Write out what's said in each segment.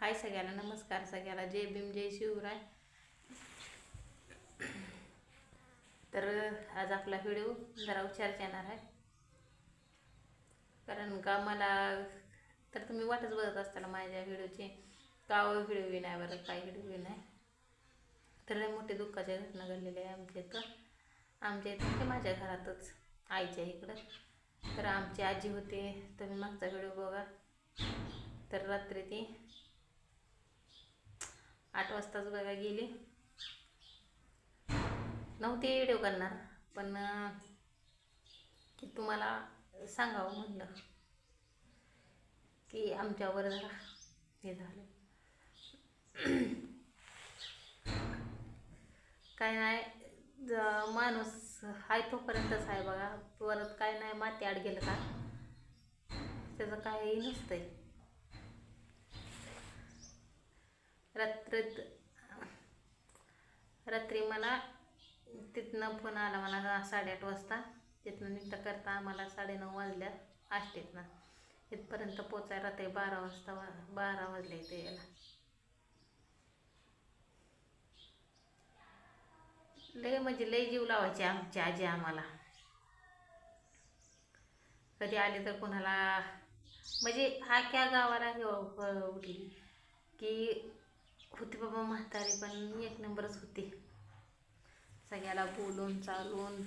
हाय सगळ्याला नमस्कार सगळ्याला जय भीम जय शिवराय. तर आज आपला व्हिडिओ जरा उच्चारच येणार आहे. कारण का मला तर तुम्ही वाटच बघत असताना माझ्या व्हिडिओचे का हो व्हिडिओ नाही बरं काय व्हिडिओ नाही तर मोठे दुःखाच्या घटना घडलेल्या आहे आमच्या इथं. आमच्या इथं ते माझ्या घरातच आईच्या इकडं. तर आमची आजी होते तुम्ही मागचा व्हिडिओ बघा. तर रात्री ती आठ वाजताच बघा गेली. नव्हती व्हिडिओ करणार पण की तुम्हाला सांगावं म्हणलं की आमच्यावर जरा हे झालं. काय नाही ज- माणूस हाय तोपर्यंतच आहे बघा. परत काय नाही माती आड गेलं का? त्याचं काही नसतंय. रात्रीत रात्री मला तिथनं फोन आला मला साडेआठ वाजता. तिथनं निघता करता आम्हाला साडेनऊ वाजल्या. आष्टीतनं. इथपर्यंत पोचायला रात्री बारा वाजता वा- बारा वाजले इथे यायला. लय म्हणजे लय जीव लावायचे आमची आजी आम्हाला. कधी आले तर कोणाला म्हणजे आख्या गावाला उठली की होती बाबा म्हातारी पण एक नंबरच होती. सगळ्याला बोलून चालून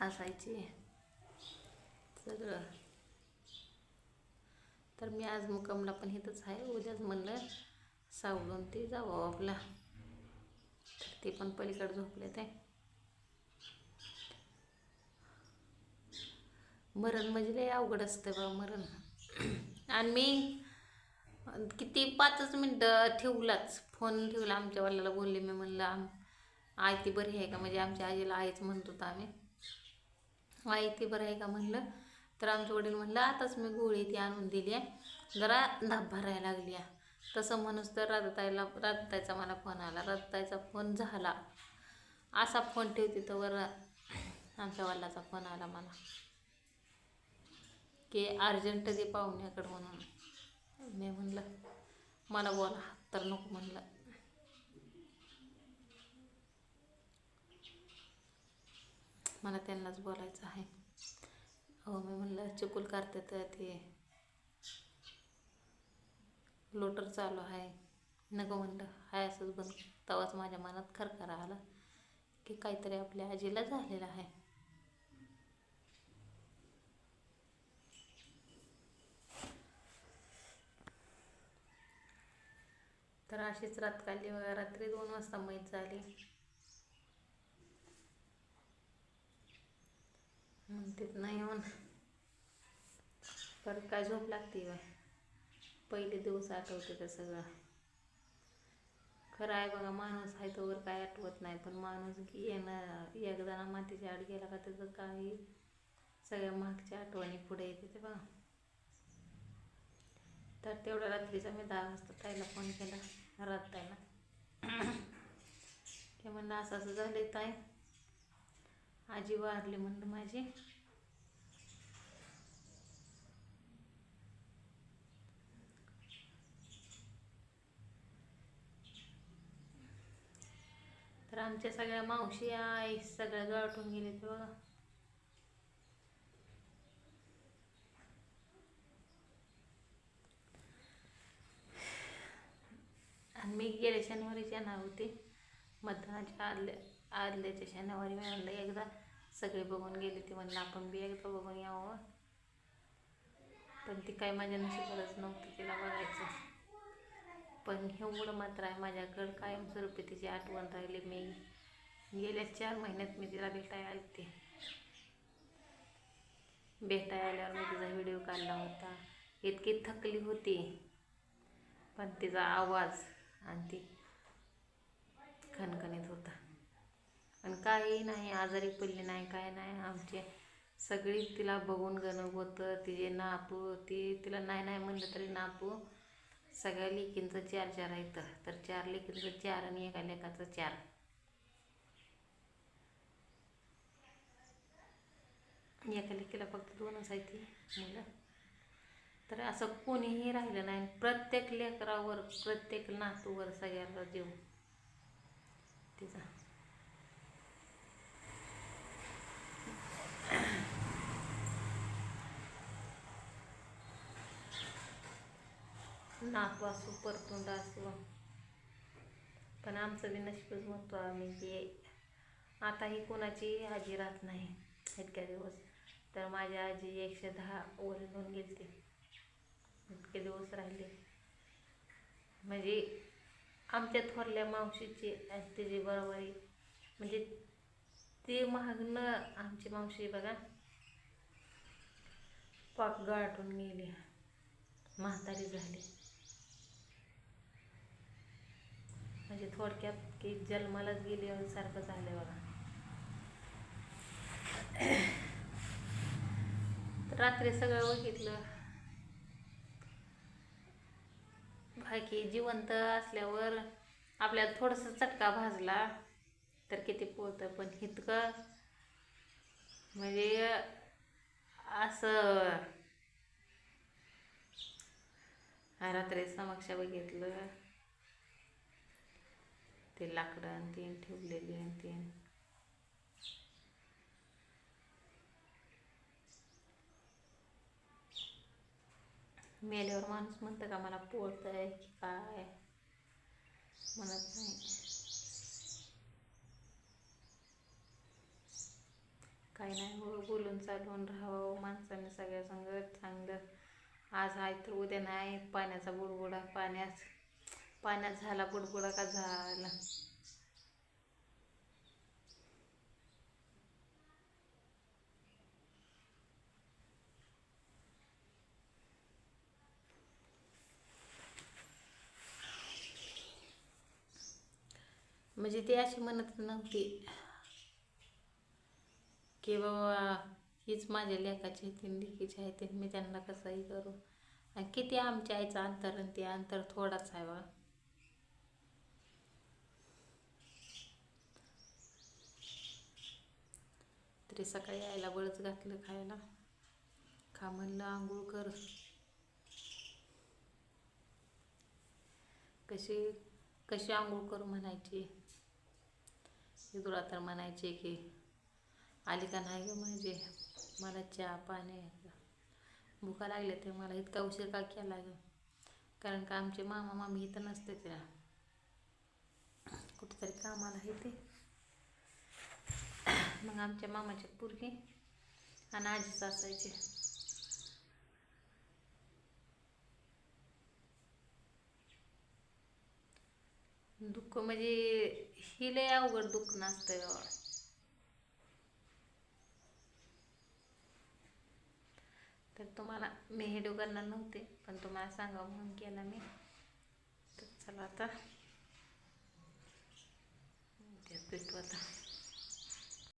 असायची. सगळं. तर मी आज मुकामला पण इथंच आहे. उद्याच म्हणलं सावलून ते जावं आपला. ते पण पलीकडे झोपले ते मरण म्हणजे लय अवघड असतं बा मरण. आणि मी किती पाचच मिनटं ठेवलाच. फोन ठेवला आमच्या वाल्याला बोलले मी म्हणलं आम आई ती बरी आहे का? म्हणजे आमच्या आजीला आईच म्हणत होता आम्ही. आई ती बरं आहे का? म्हणलं. तर आमचे वडील म्हणलं आताच मी गोळी ती आणून दिली आहे. जरा धाप भरायला लागली आहे. तसं म्हणूस तर राधताईला राधताईचा मला फोन आला. राधताईचा फोन झाला. असा फोन ठेवते तर वर आमच्या वडिलाचा फोन आला मला. की अर्जंट दे पाहुण्याकडं म्हणून. मी म्हणलं मला बोला तर नको म्हणलं. मला त्यांनाच बोलायचं आहे. हो मी म्हणलं चिकूल करते तर ते लोटर चालू आहे. नको म्हणलं हाय असंच बंद. तवाच माझ्या मनात खरखरा आला की काहीतरी आपल्या आजीला झालेलं आहे. तर अशीच रात काढली बघा रात्री दोन वाजता मैत झाली. म्हणतात नाही येऊन परत काय झोप लागते बाय पहिले दिवस आठवते तर सगळं. खरं आहे बघा माणूस आहे तोवर काय आठवत नाही पण माणूस येणं एकदा ना मातीच्या आड गेला का त्याचं काही सगळ्या मागच्या आठवणी पुढे येते ते बघा. तर तेवढ्या रात्रीचा मी दहा वाजता ताईला फोन केला. रात ताईला ते म्हणलं असं असं झालं ताई. आजी वारली म्हणलं माझी. तर आमच्या सगळ्या मावशी आई सगळ्या गाठून गेले ते बघा आणि मी गेल्या शनिवारीच येणार होते. मतदानाच्या आदल्या आदल्याच्या शनिवारी मी म्हणलं एकदा सगळे बघून गेले ते म्हणलं आपण बी एकदा बघून यावं. पण ती काय माझ्या नशिबातच नव्हती तिला बघायचं. पण एवढं मात्र आहे माझ्याकडं कायमस्वरूपी तिची आठवण राहिली. मी गेल्या चार महिन्यात मी तिला भेटायला आलते. भेटायला आल्यावर मी तिचा व्हिडिओ काढला होता. इतकी थकली होती. पण तिचा आवाज आणि ती खणखणीत होता. आणि काही नाही आजारी पडली नाही काय नाही. आमचे सगळी तिला बघून गणव होतं. तिचे नातू ती तिला नाही नाही म्हणलं तरी नातू सगळ्या लेकींचं चार चार आहेत तर चार लेकींचं चार आणि एका लेकाचं चार. एका लेकीला फक्त दोनच आहेत ती मुलं. तर असं कोणीही राहिलं नाही. प्रत्येक लेकरावर प्रत्येक नातूवर सगळ्याला जीव तिचा. नातू असो परतुंड असो. पण आमचं बी नशीबच म्हणतो आम्ही की आताही कोणाची आजी राहत नाही इतक्या दिवस. तर माझी आजी एकशे दहा ओरडून गेलती इतके दिवस राहिले. म्हणजे आमच्या थोरल्या मावशीची आणि बरोबरी. म्हणजे ते मागणं आमची मावशी बघा. पाक गाठून गेली म्हातारी झाली. म्हणजे थोडक्यात की जन्मालाच गेली सारखं झालं बघा. तर रात्री सगळं बघितलं. की जिवंत असल्यावर आपल्याला थोडंसं चटका भाजला तर किती पोळतं पण इतकं म्हणजे असं रात्री समक्ष बघितलं. ते लाकडं आणि तीन ठेवलेली आणि तीन मेल्यावर माणूस म्हणतं का मला पोळत आहे की काय? म्हणत नाही. काही नाही हो बोलून चालून राहावं हो माणसाने सगळ्या संगत चांगलं. आज आहे तर उद्या नाही. पाण्याचा बुडबुडा पाण्यात पाण्यात झाला बुडबुडा का झाला? म्हणजे ती अशी म्हणत नव्हती की बाबा हीच माझ्या लेखाची तीन लेकीची आहे ते मी त्यांना कसंही करू. आणि किती आमच्या आईचं अंतर आणि ते अंतर थोडाच आहे बा. तरी सकाळी आईला बळच घातलं खायला. खा म्हणलं आंघोळ कर. कशी कशी आंघोळ करू म्हणायची? तुला तर म्हणायचे की आली का नाही गं म्हणजे मला चहा पाणी भुका लागले ते मला इतका उशीर का केला गं? कारण का आमचे मामा मामी इथं नसते त्या कुठेतरी कामाला आहे ते. मग आमच्या मामाची पुरगी आणि आजीच असायचे दुःख म्हणजे ही लय अवघड दुखणं असतं तर तुम्हाला मी हे करणार नव्हते पण तुम्हाला सांगा म्हणून केला मी. तर चला आता. पीठ आता